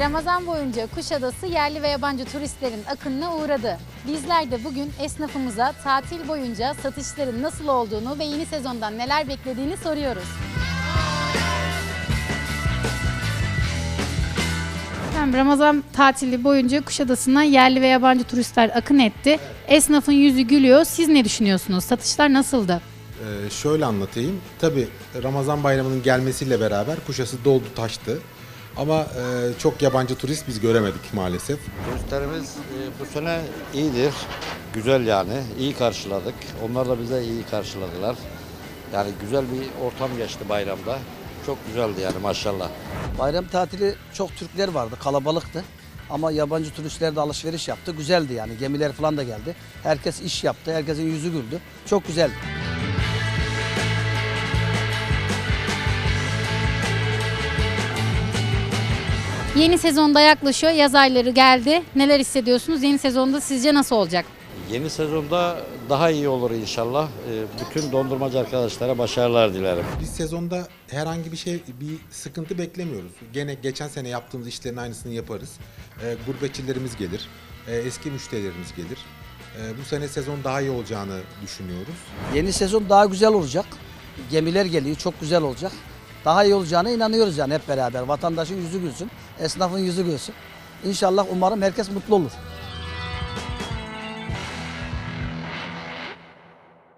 Ramazan boyunca Kuşadası yerli ve yabancı turistlerin akınına uğradı. Bizler de bugün esnafımıza tatil boyunca satışların nasıl olduğunu ve yeni sezondan neler beklediğini soruyoruz. Efendim, Ramazan tatili boyunca Kuşadası'na yerli ve yabancı turistler akın etti. Esnafın yüzü gülüyor. Siz ne düşünüyorsunuz? Satışlar nasıldı? Ee, şöyle anlatayım. Tabi Ramazan bayramının gelmesiyle beraber Kuşası doldu taştı. Ama e, çok yabancı turist biz göremedik maalesef. Turistlerimiz e, bu sene iyidir. Güzel yani. iyi karşıladık. Onlar da bize iyi karşıladılar. Yani güzel bir ortam geçti bayramda. Çok güzeldi yani maşallah. Bayram tatili çok Türkler vardı, kalabalıktı. Ama yabancı turistler de alışveriş yaptı. Güzeldi yani. Gemiler falan da geldi. Herkes iş yaptı. Herkesin yüzü güldü. Çok güzeldi. Yeni sezonda yaklaşıyor. Yaz ayları geldi. Neler hissediyorsunuz? Yeni sezonda sizce nasıl olacak? Yeni sezonda daha iyi olur inşallah. E, Bütün dondurmacı arkadaşlara başarılar dilerim. Biz sezonda herhangi bir şey, bir sıkıntı beklemiyoruz. Gene geçen sene yaptığımız işlerin aynısını yaparız. Ee, gurbetçilerimiz gelir, e, eski müşterilerimiz gelir. E, bu sene sezon daha iyi olacağını düşünüyoruz. Yeni sezon daha güzel olacak. Gemiler geliyor. Çok güzel olacak. Daha iyi olacağına inanıyoruz yani hep beraber. Vatandaşın yüzü gülsün. Esnafın yüzü gülsün. İnşallah umarım herkes mutlu olur.